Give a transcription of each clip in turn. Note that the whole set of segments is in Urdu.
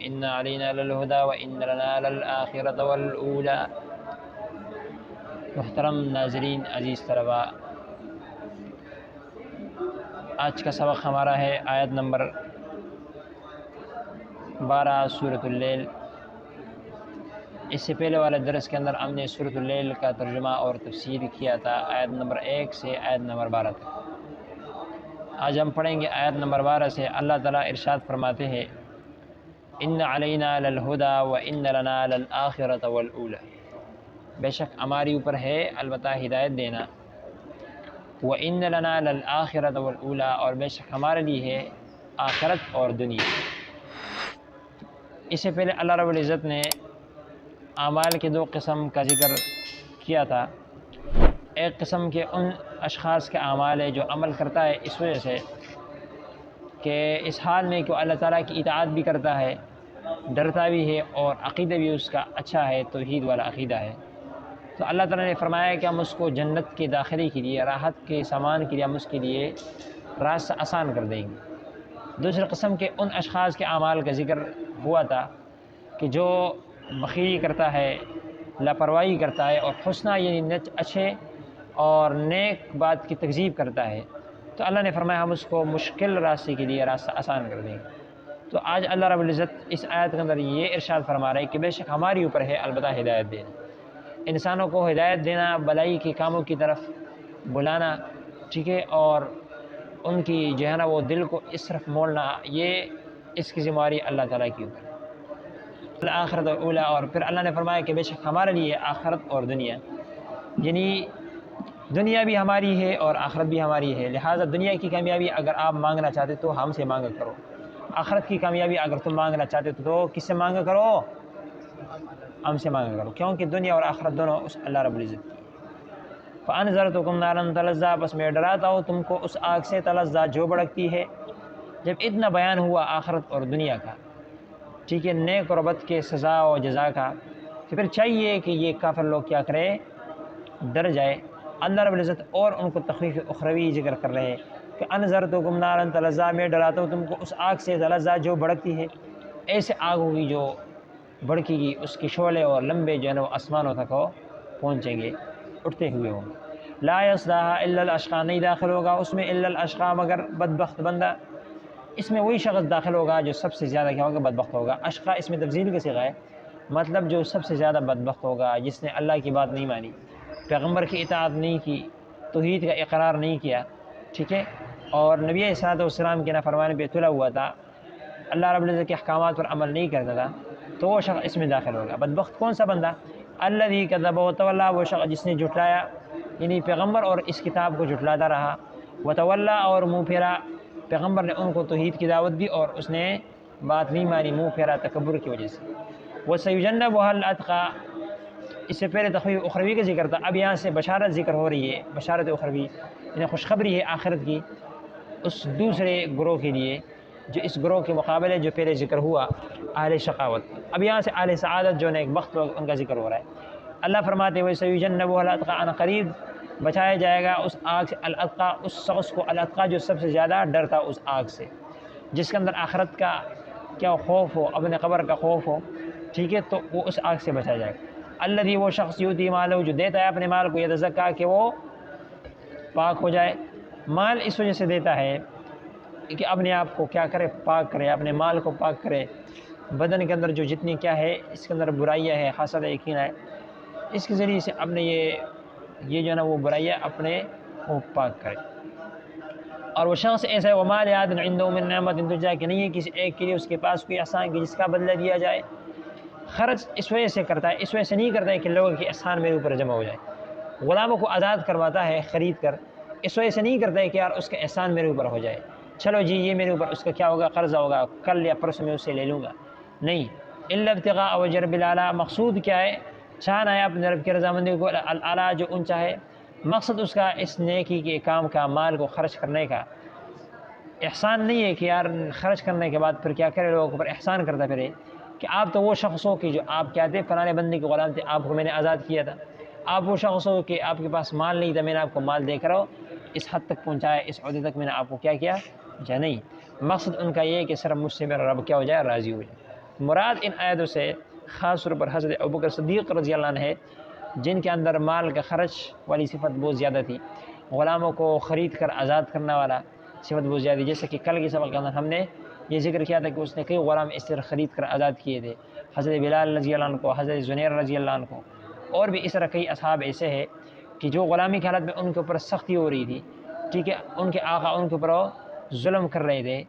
ان علینا للہدا و ان لنا للآخرة والأولى. محترم ناظرین، عزیز طلباء، آج کا سبق ہمارا ہے آیت نمبر بارہ صورت اللیل. اس سے پہلے والے درس کے اندر ہم نے صورت اللیل کا ترجمہ اور تفسیر کیا تھا، آیت نمبر ایک سے آیت نمبر بارہ تک. آج ہم پڑھیں گے آیت نمبر بارہ سے اللہ تعالیٰ ارشاد فرماتے ہیں ان علینا للہدا و ان لنا للآخرت والاولا بے شک ہماری اوپر ہے البتہ ہدایت دینا۔ و ان لنا للآخرت والاولا اور بے شک ہمارے لیے ہے آخرت اور دنیا۔ اس سے پہلے اللہ رب العزت نے اعمال کے دو قسم کا ذکر کیا تھا۔ ایک قسم کے ان اشخاص کے اعمال ہے جو عمل کرتا ہے اس وجہ سے کہ اس حال میں کہ اللہ تعالیٰ کی اطاعت بھی کرتا ہے، ڈرتا بھی ہے اور عقیدہ بھی اس کا اچھا ہے، توحید والا عقیدہ ہے۔ تو اللہ تعالیٰ نے فرمایا کہ ہم اس کو جنت کے داخلے کے لیے، راحت کے سامان کے لیے ہم اس کے لیے راستہ آسان کر دیں گے۔ دوسرے قسم کے ان اشخاص کے اعمال کا ذکر ہوا تھا کہ جو بخیری کرتا ہے، لاپرواہی کرتا ہے اور حسنہ یعنی نچ اچھے اور نیک بات کی تکذیب کرتا ہے۔ تو اللہ نے فرمایا ہم اس کو مشکل راستے کے لیے راستہ آسان کر دیں۔ گے تو آج اللہ رب العزت اس آیت کے اندر یہ ارشاد فرما رہا ہے کہ بے شک ہماری اوپر ہے البتہ ہدایت دینا۔ انسانوں کو ہدایت دینا، بلائی کے کاموں کی طرف بلانا، ٹھیک ہے؟ اور ان کی جو ہے نا وہ دل کو اس طرف موڑنا، یہ اس کی ذمہ داری اللہ تعالیٰ کی اوپر آخرت اولا اور پھر اللہ نے فرمایا کہ بے شک ہمارے لیے آخرت اور دنیا۔ یعنی دنیا بھی ہماری ہے اور آخرت بھی ہماری ہے۔ لہٰذا دنیا کی کامیابی اگر آپ مانگنا چاہتے تو ہم سے مانگا کرو۔ آخرت کی کامیابی اگر تم مانگنا چاہتے تو کس سے مانگا کرو؟ ہم سے مانگا کرو۔ کیونکہ دنیا اور آخرت دونوں اس اللہ رب العزت کی فن ذرا تو کم نارن تلزا بس میں ڈراتا ہوں تم کو اس آگ سے تلزا جو بڑکتی ہے۔ جب اتنا بیان ہوا آخرت اور دنیا کا، ٹھیک ہے نیک اور بد کے سزا و جزا کا، تو پھر چاہیے کہ یہ کافر لوگ کیا کرے ڈر جائے اللہ رب العزت اور ان کو تخفیف اخروی ذکر کر رہے ہیں کہ انظر تو گمنارن تلزا میں ڈراتا ہوں تم کو اس آگ سے تلزا جو بڑکتی ہے۔ ایسے آگ ہوگی جو بڑکی گی، اس کی شعلے اور لمبے جو ہے نا وہ آسمانوں تک ہو پہنچیں گے، اٹھتے ہوئے ہوں۔ لا یصلاح الا الاشقا، نہیں داخل ہوگا اس میں الا الاشقا، مگر بدبخت بندہ۔ اس میں وہی شخص داخل ہوگا جو سب سے زیادہ کیا ہوگا؟ بدبخت ہوگا۔ اشقا اس میں تفضیل کے سگا ہے۔ مطلب جو سب سے زیادہ بدبخت ہوگا، جس نے اللہ کی بات نہیں مانی۔ پیغمبر کی اطاعت نہیں کی، توحید کا اقرار نہیں کیا، ٹھیک ہے؟ اور نبی صلاحت والسلام کے نافرمانی پہ تلا ہوا تھا، اللہ رب العزت کے احکامات پر عمل نہیں کرتا تھا، تو وہ شخص اس میں داخل ہوگا۔ بدبخت کون سا بندہ؟ اللہ ہی کا دب و وہ شخص جس نے جھٹلایا یعنی پیغمبر اور اس کتاب کو جھٹلاتا رہا۔ و طول اور منہ پھیرا، پیغمبر نے ان کو توحید کی دعوت دی اور اس نے بات نہیں مانی، منہ پھیرا تکبر کی وجہ سے۔ وہ سیوجن و حل اس سے پہلے تخویف اخروی کا ذکر تھا، اب یہاں سے بشارت ذکر ہو رہی ہے، بشارت اخروی یعنی خوشخبری ہے آخرت کی اس دوسرے گروہ کے لیے، جو اس گروہ کے مقابلے جو پہلے ذکر ہوا اہل شقاوت۔ اب یہاں سے اہل سعادت جو ہے، ایک وقت ان کا ذکر ہو رہا ہے۔ اللہ فرماتے ہوئے سیوجن و الطقا ان قریب بچایا جائے گا اس آگ سے الطقا اس شخص کو الطقا جو سب سے زیادہ ڈرتا اس آگ سے، جس کے اندر آخرت کا کیا خوف ہو اپنے قبر کا خوف ہو، ٹھیک ہے، تو وہ اس آگ سے بچایا جائے گا۔ اللہ دی وہ شخص یوتی مال جو دیتا ہے اپنے مال کو یہ تزکا کہ وہ پاک ہو جائے۔ مال اس وجہ سے دیتا ہے کہ اپنے آپ کو کیا کرے، پاک کرے، اپنے مال کو پاک کرے۔ بدن کے اندر جو جتنی کیا ہے، اس کے اندر برائیاں ہے حاصل یقین ہے۔ اس کے ذریعے سے اپنے یہ یہ جو ہے نا وہ برائیاں اپنے کو پاک کرے۔ اور وہ شخص ایسا ہے وہ مال یاد من نعمت انتجا کہ نہیں ہے کسی ایک کے لیے اس کے پاس کوئی احسان کی جس کا بدلہ دیا جائے۔ خرچ اس وجہ سے کرتا ہے، اس وجہ سے نہیں کرتا ہے کہ لوگوں کی احسان میرے اوپر جمع ہو جائے۔ غلاموں کو آزاد کرواتا ہے، خرید کر۔ اس وجہ سے نہیں کرتا ہے کہ یار اس کا احسان میرے اوپر ہو جائے۔ چلو جی یہ میرے اوپر اس کا کیا ہوگا؟ قرضہ ہوگا، کل یا پرسوں میں اسے لے لوں گا۔ نہیں البتغاء و جرب العلیٰ مقصود کیا ہے؟ چاہنا ہے اپنے رب کی رضامندی کو اعلیٰ جو اونچا ہے مقصد اس کا اس نیکی کے کام کا، مال کو خرچ کرنے کا۔ احسان نہیں ہے کہ یار خرچ کرنے کے بعد پھر کیا کرے؟ لوگوں پر احسان کرتا پھرے۔ کہ آپ تو وہ شخص ہو کہ جو آپ کیا تھے فلانے بندے کے غلام تھے، آپ کو میں نے آزاد کیا تھا۔ آپ وہ شخص ہو کہ آپ کے پاس مال نہیں تھا، میں نے آپ کو مال دے کر اس حد تک پہنچایا، اس عہدے تک میں نے آپ کو کیا کیا؟ یا نہیں۔ مقصد ان کا یہ ہے کہ سر مجھ سے میرا رب کیا ہو جائے، راضی ہو جائے۔ مراد ان آیتوں سے خاص طور پر حضرت ابوبکر صدیق رضی اللہ عنہ ہے، جن کے اندر مال کا خرچ والی صفت بہت زیادہ تھی۔ غلاموں کو خرید کر آزاد کرنے والا صفت بہت زیادہ تھی۔ جیسے کہ کل کی سبق کے اندر ہم نے یہ ذکر کیا تھا کہ اس نے کئی غلام اس طرح خرید کر آزاد کیے تھے۔ حضرت بلال رضی اللہ عنہ کو، حضرت زنیر رضی اللہ عنہ کو۔ اور بھی اس طرح کئی اصحاب ایسے ہیں کہ جو غلامی کی حالت میں ان کے اوپر سختی ہو رہی تھی۔ ٹھیک ہے، ان کے آقا ان کے اوپر ظلم کر رہے تھے۔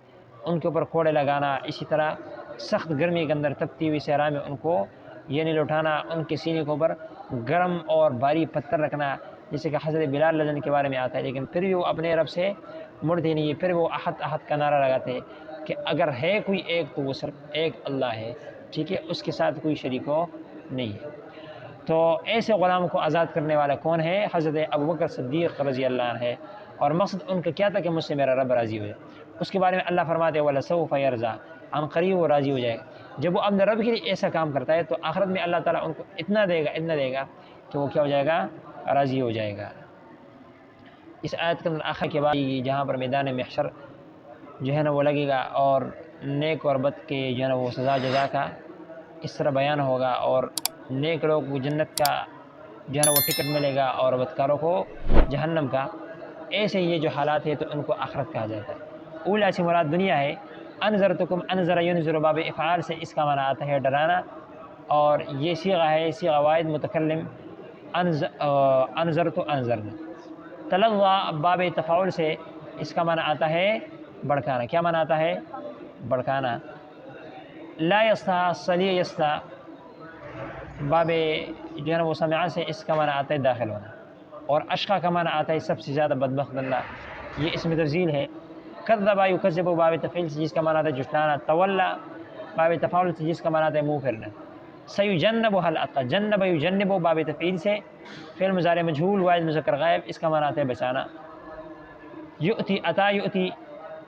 ان کے اوپر کوڑے لگانا، اسی طرح سخت گرمی کے اندر تپتی ہوئی صحرا میں ان کو یہ نہیں لٹھانا ان کے سینے کے اوپر گرم اور بھاری پتھر رکھنا۔ جیسے کہ حضرت بلال لذن کے بارے میں آتا ہے، لیکن پھر بھی وہ اپنے رب سے مڑتے نہیں، پھر وہ احد احد کا نعرہ لگاتے کہ اگر ہے کوئی ایک تو وہ صرف ایک اللہ ہے، ٹھیک ہے، اس کے ساتھ کوئی شریک ہو نہیں ہے۔ تو ایسے غلام کو آزاد کرنے والا کون ہے؟ حضرت ابوبکر صدیق رضی اللہ عنہ ہے۔ اور مقصد ان کا کیا تھا کہ مجھ سے میرا رب راضی ہوئے اس کے بارے میں اللہ فرماتے والا صوف رضا عن قریب وہ راضی ہو جائے۔ گا جب وہ اپنے رب کے لیے ایسا کام کرتا ہے تو آخرت میں اللہ تعالیٰ ان کو اتنا دے گا، اتنا دے گا کہ وہ کیا ہو جائے گا؟ راضی ہو جائے گا۔ اس آیت کے اندر آخر کے بعد جہاں پر میدان محشر جو ہے نا وہ لگے گا اور نیک اور بد کے جو ہے نا وہ سزا جزا کا اس طرح بیان ہوگا اور نیک لوگ کو جنت کا جو ہے نا وہ ٹکٹ ملے گا اور بدکاروں کو جہنم کا۔ ایسے یہ جو حالات ہے تو ان کو آخرت کہا جاتا ہے۔ اولا سے مراد دنیا ہے۔ انضر تو کم انضر یونظر باب افعال سے اس کا معنی آتا ہے ڈرانا۔ اور یہ سیغہ ہے، سیغہ واحد متکلم۔ انضر تو انضر تلغا باب تفاول سے اس کا معنی آتا ہے بڑکانا۔ کیا معنی آتا ہے؟ بڑکانا۔ لا یستا صلی یستا۔ باب جو ہے نا وہ سمعہ سے اس کا معنی آتا ہے داخل ہونا۔ اور اشقا کا معنی آتا ہے سب سے زیادہ بدبخت اللہ یہ اس میں تفضیل ہے۔ کذبا یکذب باب تفعیل سے جس کا معنی آتا ہے جٹلانا تولا باب تفاول سے جس کا معنی آتا ہے منہ پھرنا سیجنب حل عطا جنب یجنب باب تفعیل سے، فعل مضارع مجھول واحد مذکر غائب، اس کا معنی آتا ہے بچانا۔ یؤتی عطا یؤتی،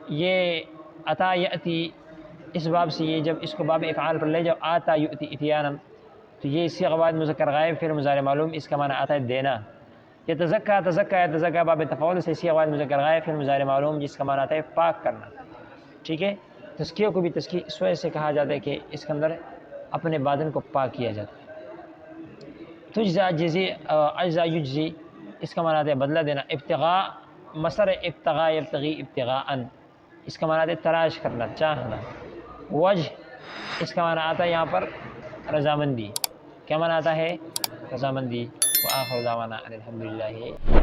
یہ عطا یأتی، اس باب سے یہ جب اس کو باب افعال پر لے جاؤ، آتا یؤتی اتیانا، تو یہ اسی واحد مذکر غائب، فعل مضارع معلوم، اس کا معنی آتا ہے دینا۔ یہ تزکا تزکا یا تزکا باب تفاول سے اسی واحد مذکر غائب، فعل مضارع معلوم، جس کا معنی آتا ہے پاک کرنا۔ ٹھیک ہے؟ تزکیہ کو بھی تزکیہ اس وجہ سے کہا جاتا ہے کہ اس کے اندر اپنے بادن کو پاک کیا جاتا ہے۔ تجزا جزی اجزا یجزی، اس کا معنی ہے بدلہ دینا۔ ابتغاء مسر ابتغاء ابتغی ابتغاء ان اس کا معنی ہے تلاش کرنا، چاہنا۔ وجہ، اس کا معنی آتا ہے یہاں پر رضامندی۔ کیا معنی آتا ہے؟ رضامندی۔ وآخر دعوانا الحمدللہ۔